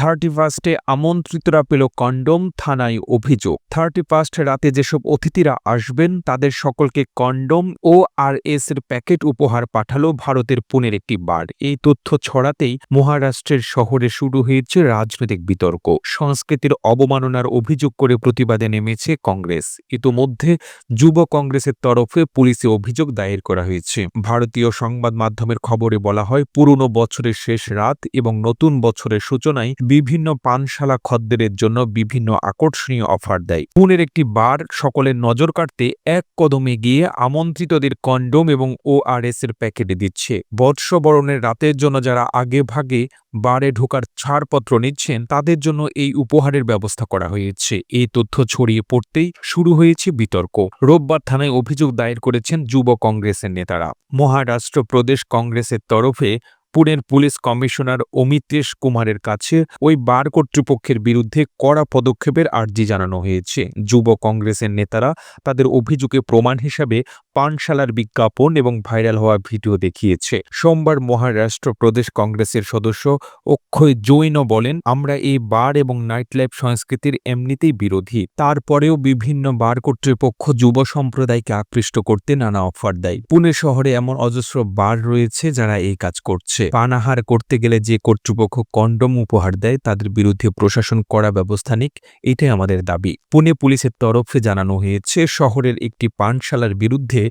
Thirty ফার্স্টে আমন্ত্রিতরা পেল condom থানায় অভিযোগ। থার্টি ফার্স্ট রাতে যেসব অতিথিরা আসবেন, তাদের সকলকে কন্ডোম ও আর এস এর প্যাকেট উপহার পাঠালো ভারতের পুনের একটি বার। এই তথ্য ছড়াতেই মহারাষ্ট্রের শহরে শুরু হয়েছে রাজনৈতিক বিতর্ক। সংস্কৃতির অবমাননার অভিযোগ করে প্রতিবাদে নেমেছে কংগ্রেস। ইতোমধ্যে যুব কংগ্রেসের তরফে পুলিশে অভিযোগ দায়ের করা হয়েছে। ভারতীয় সংবাদ মাধ্যমের খবরে বলা হয়, পুরনো বছরের শেষ রাত এবং নতুন বছরের সূচনায় বিভিন্ন পানশালা খদ্দেরের জন্য বিভিন্ন আকর্ষণীয় অফার দেয়। পুনের একটি বার সকলের নজর কাটতে এক কদমে গিয়ে আমন্ত্রিতদের কন্ডোম এবং ওআরএস এর প্যাকেটে দিচ্ছে। বর্ষবরণের রাতের জন্য যারা আগে ভাগে বারে ঢোকার ছাড়পত্র নিচ্ছেন, তাদের জন্য এই উপহারের ব্যবস্থা করা হয়েছে। এই তথ্য ছড়িয়ে পড়তেই শুরু হয়েছে বিতর্ক। রোববার থানায় অভিযোগ দায়ের করেছেন যুব কংগ্রেসের নেতারা। মহারাষ্ট্র প্রদেশ কংগ্রেসের তরফে পুনের পুলিশ কমিশনার অমিতেশ কুমারের কাছে ওই বার কর্তৃপক্ষের বিরুদ্ধে কড়া পদক্ষেপের আর্জি জানানো হয়েছে। যুব কংগ্রেসের নেতারা তাদের অভিযোগে প্রমাণ হিসাবে পানশালার বিজ্ঞাপন এবং ভাইরাল হওয়া ভিডিও দেখিয়েছে। সোমবার মহারাষ্ট্র প্রদেশ কংগ্রেসের সদস্য অক্ষয় জৈন বলেন, আমরা এই বার এবং নাইট লাইফ সংস্কৃতির এমনিতেই বিরোধী। তারপরেও বিভিন্ন বার কর্তৃপক্ষ যুব সম্প্রদায়কে আকৃষ্ট করতে নানা অফার দেয়। পুনে শহরে এমন অজস্র বার রয়েছে যারা এই কাজ করছে। পানাহার করতে গেলে যে কর্তৃপক্ষ কন্ডম উপহার দেয়, তাদের বিরুদ্ধে প্রশাসন করা ব্যবস্থা নিক, এটাই আমাদের দাবি। পুনে পুলিশের তরফে জানানো হয়েছে, শহরের একটি পানশালার বিরুদ্ধে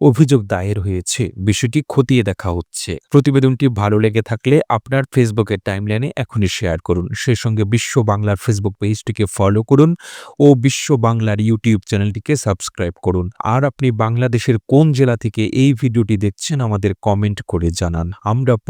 অভিযোগ দায়ের হয়েছে। বিষয়টি খতিয়ে দেখা হচ্ছে। প্রতিবেদনটি ভালো লেগে থাকলে আপনার ফেসবুকের টাইমলাইনে এখনই শেয়ার করুন। সেই সঙ্গে বিশ্ব বাংলার ফেসবুক পেজটিকে ফলো করুন ও বিশ্ব বাংলার ইউটিউব চ্যানেলটিকে সাবস্ক্রাইব করুন। আর আপনি বাংলাদেশের কোন জেলা থেকে এই ভিডিওটি দেখছেন, আমাদের কমেন্ট করে জানান। আমরা